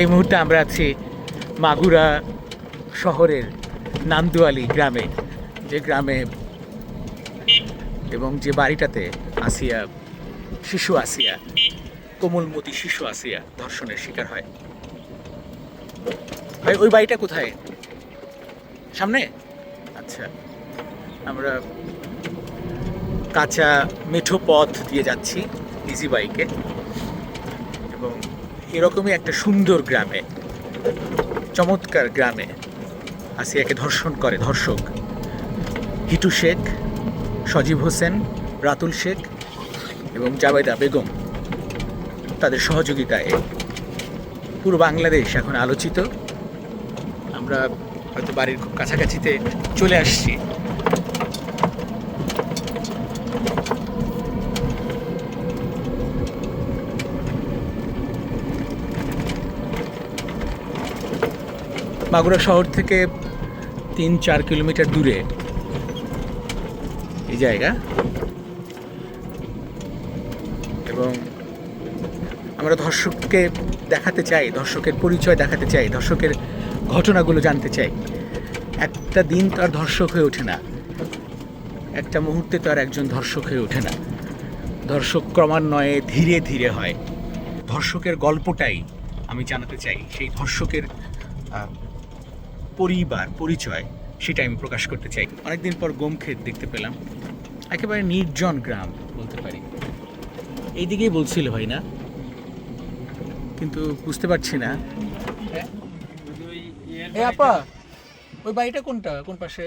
এই মুহূর্তে আমরা আছি মাগুরা শহরের নান্দুয়ালি গ্রামে। যে গ্রামে এবং যে বাড়িটাতে আসিয়া শিশু আসিয়া, কোমলমতি শিশু আসিয়া ধর্ষণের শিকার হয়। ভাই, ওই বাড়িটা কোথায়? সামনে? আচ্ছা আমরা কাঁচা মেঠো পথ দিয়ে যাচ্ছি ইজি বাইকে এবং এরকমই একটা সুন্দর গ্রামে, চমৎকার গ্রামে আসিয়াকে ধর্ষণ করে ধর্ষক। হিটু শেখ, সজীব হোসেন, রাতুল শেখ এবং জাবেদা বেগম তাদের সহযোগিতায় পুরো বাংলাদেশ এখন আলোচিত। আমরা হয়তো বাড়ির খুব কাছাকাছিতে চলে আসছি। মাগুরা শহর থেকে তিন, চার কিলোমিটার দূরে। এই জায়গা। এবং আমরা ধর্ষককে দেখাতে চাই, ধর্ষকের পরিচয় দেখাতে চাই, ধর্ষকের ঘটনাগুলো জানতে চাই। একটা দিন তো আর ধর্ষক হয়ে ওঠে না। একটা মুহূর্তে তো আর একজন ধর্ষক হয়ে ওঠে না। ধর্ষক ক্রমান্বয়ে ধীরে ধীরে হয়। ধর্ষকের গল্পটাই আমি জানাতে চাই। সেই ধর্ষকের পরিবার পরিচয় সেটা আমি প্রকাশ করতে চাই। অনেকদিন পর গম ক্ষেত দেখতে পেলাম। একেবারে নির্জন গ্রাম বলতে পারি। এইদিকেই বলছিল ভাই না? কিন্তু বুঝতে পারছি না। এ আপা ওই বাড়িটা কোনটা? কোন পাশে?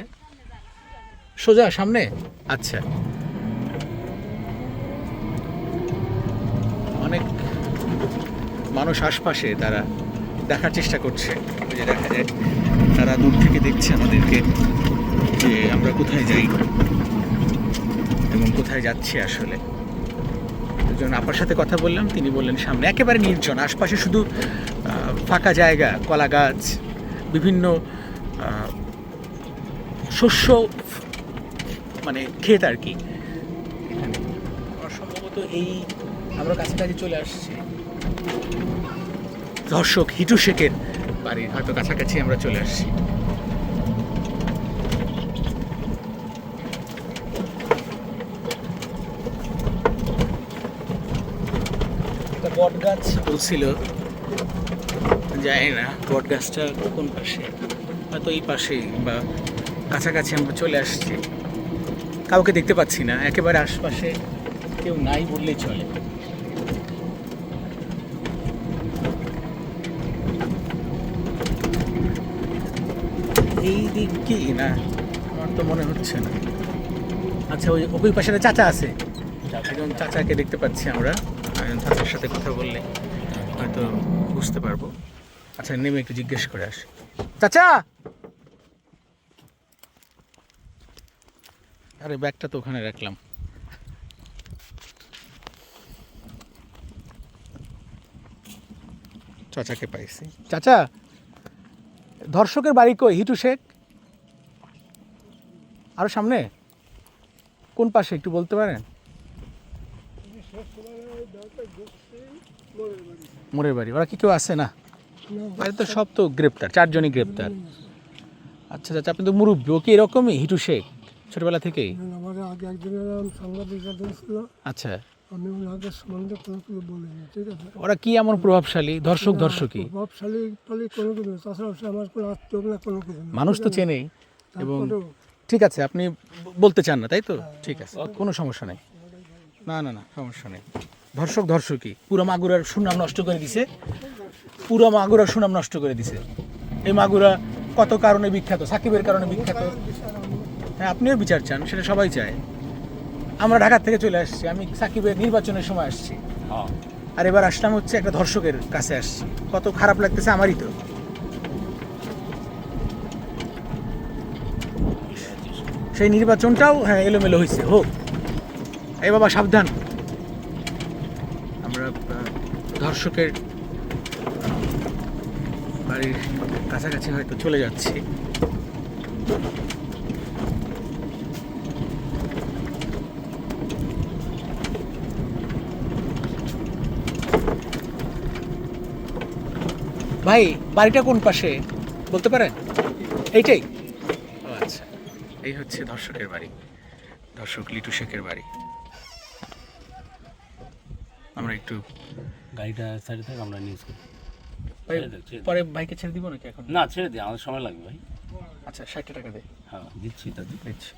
সোজা সামনে? আচ্ছা। অনেক মানুষ আশপাশে তারা দেখার চেষ্টা করছে। যে দেখা যায়, তারা দূর থেকে দেখছে আমাদেরকে যে আমরা কোথায় যাই এবং কোথায় যাচ্ছি আসলে। একজন আপার সাথে কথা বললাম, তিনি বললেন, সামনে একেবারে নির্জন, আশপাশে শুধু ফাঁকা জায়গা, কলা গাছ, বিভিন্ন শস্য মানে ক্ষেত আর কি। সম্ভবত এই আমরা কাছাকাছি চলে আসছি। ধর্ষক হিটু শেখের বাড়ির হয়তো কাছাকাছি আমরা চলে আসছি। বট গাছ? বলছিল জানি না বট গাছটা কোন পাশে? হয়তো এই পাশেই বা কাছাকাছি আমরা চলে আসছি। কাউকে দেখতে পাচ্ছি না একেবারে আশপাশে কেউ নাই বললেই চলে। এই দিক কি না? আমার তো মনে হচ্ছে না। আচ্ছা ওই ওই পাশে চাচা আছে। একজন চাচাকে দেখতে পাচ্ছি আমরা। চাচার সাথে কথা বললে হয়তো বুঝতে পারব। আচ্ছা নেমে একটু জিজ্ঞেস করে আসি। চাচা! আরে ব্যাগটা তো ওখানে রাখলাম। চাচাকে পাইছি। চাচা ধর্ষকের বাড়ি কই? হিটু শেখ? আরও সামনে? কোন পাশে একটু বলতে পারেন? মোড়ের বাড়ি। ওরা কি কেউ আছে? না। বাড়ি তো সব তো গ্রেপ্তার চারজনই গ্রেপ্তার। আচ্ছা আচ্ছা আপনি তো মুরব্বী ও কি এরকমই? হিটু শেখ ছোটবেলা থেকেই? আগে একজনের নাম সাংবাদিকতা আচ্ছা। আমি ওনাদের সম্বন্ধে কোনো কিছু বলিনি ঠিক আছে? ওরা কি এমন প্রভাবশালী? ধর্ষক ধর্ষকই প্রভাবশালী টলি কোনো কিছু তাছাড়া সে আমার কোনো আত্মীয় না কোনো কিছু মানুষ তো চেনেই এবং ঠিক আছে আপনি বলতে চান না তাই তো? ঠিক আছে কোনো সমস্যা নেই। না না না সমস্যা নেই। ধর্ষক ধর্ষকই পুরো মাগুরার সুনাম নষ্ট করে দিছে। পুরো মাগুরার সুনাম নষ্ট করে দিছে। এই মাগুরা কত কারণে বিখ্যাত? সাকিবের কারণে বিখ্যাত? হ্যাঁ আপনিও বিচার চান সেটা সবাই চায়। আমরা ঢাকা থেকে চলে আসছি আমি সাকিবের নির্বাচনের সময় আসছি। আর এবার আসলাম হচ্ছে একটা ধর্ষকের কাছে আসছি। কত খারাপ লাগতেছে আমারই তো। সেই নির্বাচনটাও হ্যাঁ এলোমেলো হয়েছে হোক। এ বাবা সাবধান। আমরা ধর্ষকের বাড়ির কাছাকাছি হয়তো চলে যাচ্ছি। ভাই বাড়িটা কোন পাশে? বলতে পারেন? এইটাই। ও আচ্ছা এই হচ্ছে ধর্ষকের বাড়ি ধর্ষক লিটু শেখের বাড়ি। আমরা একটু গাড়িটা সাইডে থাকে আমরা নিউজ করি। পরে বাইকে ছেড়ে দিব নাকি এখন? না ছেড়ে দিই আমাদের সময় লাগবে ভাই। আচ্ছা ষাট টাকা দে। হ্যাঁ দিচ্ছি তাদের দিচ্ছি।